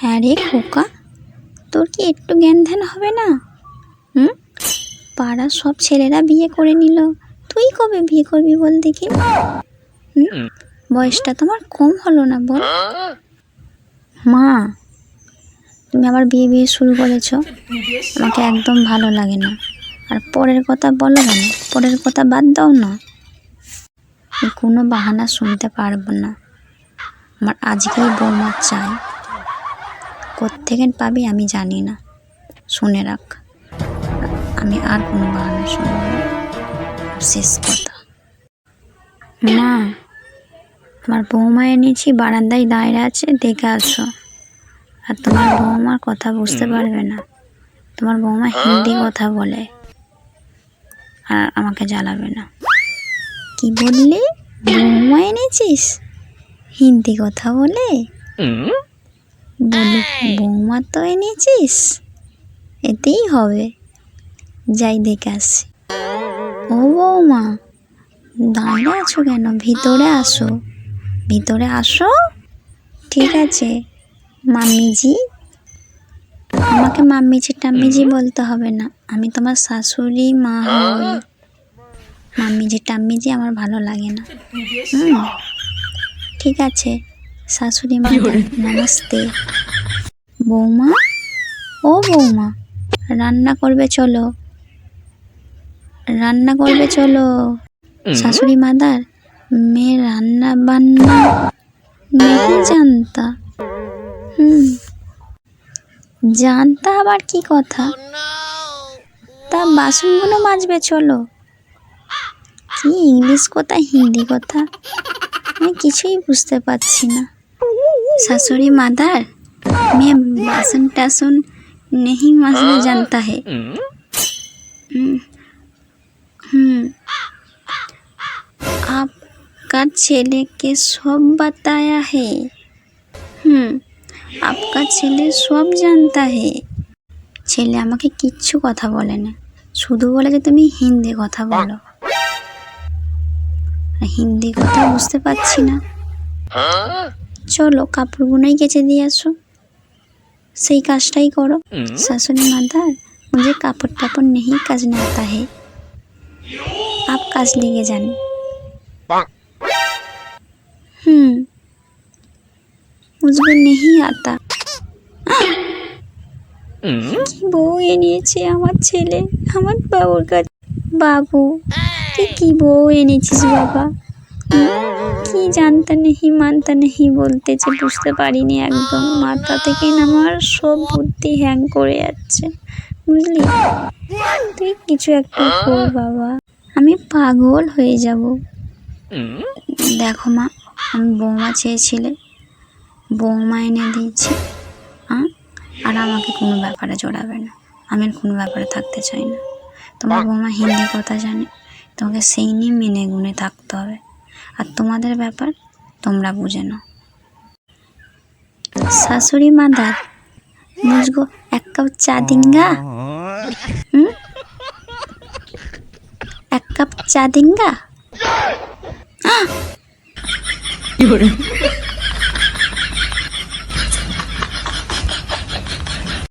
হ্যাঁ রে খোকা তোর কি একটু জ্ঞান ধ্যান হবে না? হুম? পাড়ার সব ছেলেরা বিয়ে করে নিল। তুই কবে বিয়ে করবি বল দেখি? হুম? বয়সটা তোমার কম হলো না বল। মা তুমি আবার বিয়ে বিয়ে শুরু করেছ। আমাকে একদম ভালো লাগে না। আর পরের কথা বলো কেন পরের কথা বাদ দাও না। কোনো বাহানা শুনতে পারব না। আমার আজকেই বৌমা চাই কোত্থেকে পাবি আমি জানি না। শুনে রাখ। আমি আর কোনো বাহানা শুনব না। শেষ কথা। না, আমার বৌমা এনেছি, বারান্দায় দাঁড়িয়ে আছে, দেখে আসো। আর তোমার বৌমার কথা বুঝতে পারবে না। তোমার বৌমা হিন্দি কথা বলে। আর আমাকে জ্বালাবে না। কি বললি? বৌমা এনেছিস? হিন্দি কথা বলে? বলি বৌমা তো এনেছিস? এতেই হবে। যাই দেখে আসি। ও বৌমা দাঁড়িয়ে আছো কেন? ভিতরে আসো। ভিতরে আসো? ঠিক আছে। মাম্মিজি আমাকে মাম্মিজি টাম্মিজি বলতে হবে না। আমি তোমার শাশুড়ি মা হই। মাম্মিজি টাম্মিজি আমার ভালো লাগে না। হুম ঠিক আছে। শাশুড়ি মা নমস্তে। বৌমা? ও বৌমা রান্না করবে চলো। রান্না করবে চলো। শাশুড়ি মাদার মেয়ে রান্না বান্না মেয়ে জানতা। হুম। জানতা আবার কি কথা? তা বাসনগুলো মাজবে চলো। কি ইংলিশ কথা হিন্দি কথা? আমি কিছুই বুঝতে পারছি না। শাশুড়ি মাদার मैं बासन टासन नहीं माजना जानता है हम्म हम्म, आपका ছেলে के सब बताया है হুম आपका ছেলে সব জানতা হে ছেলে আমাকে কিচ্ছু কথা বলে না শুধু বলে যে তুমি হিন্দি কথা বলো আর হিন্দি কথা বুঝতে পারছি না চলো কাপড় বোনাই কেচে দিয়ে আসো। সেই কাজটাই করো। শাশুড়ি মাতার মুঝে কাপড় টাপড় নেই কাজ না আতা হে আপ কাজ লেগে যান। হুম। মুঝকো নেই আতা। কি বউ এনেছে আমার ছেলে? আমার বাবুর কাছে বাবু কি বউ এনেছিস বাবা? কি জানতা নেহি মানতা নেহি বলতেছে বুঝতে পারিনি একদম। মাথা থেকে আমার সব বুদ্ধি হ্যাং করে যাচ্ছে, বুঝলি? তুই কিছু একটা কর বাবা। আমি পাগল হয়ে যাব। দেখো মা, আমি বৌমা চেয়েছিলে। বৌমা এনে দিয়েছি হ্যাঁ আর আমাকে কোনো ব্যাপারে জড়াবে না। আমি আর কোনো ব্যাপারে থাকতে চাই না। তোমার বৌমা হিন্দি কথা জানে, তোমাকে সেই নিয়ে মেনে গুনে থাকতে হবে। আর তোমাদের ব্যাপার তোমরা বুঝে নাও। শাশুড়ি মাদার বুঝব এক কাপ চা দিঙ্গা হুম? এক কাপ চা দিঙ্গা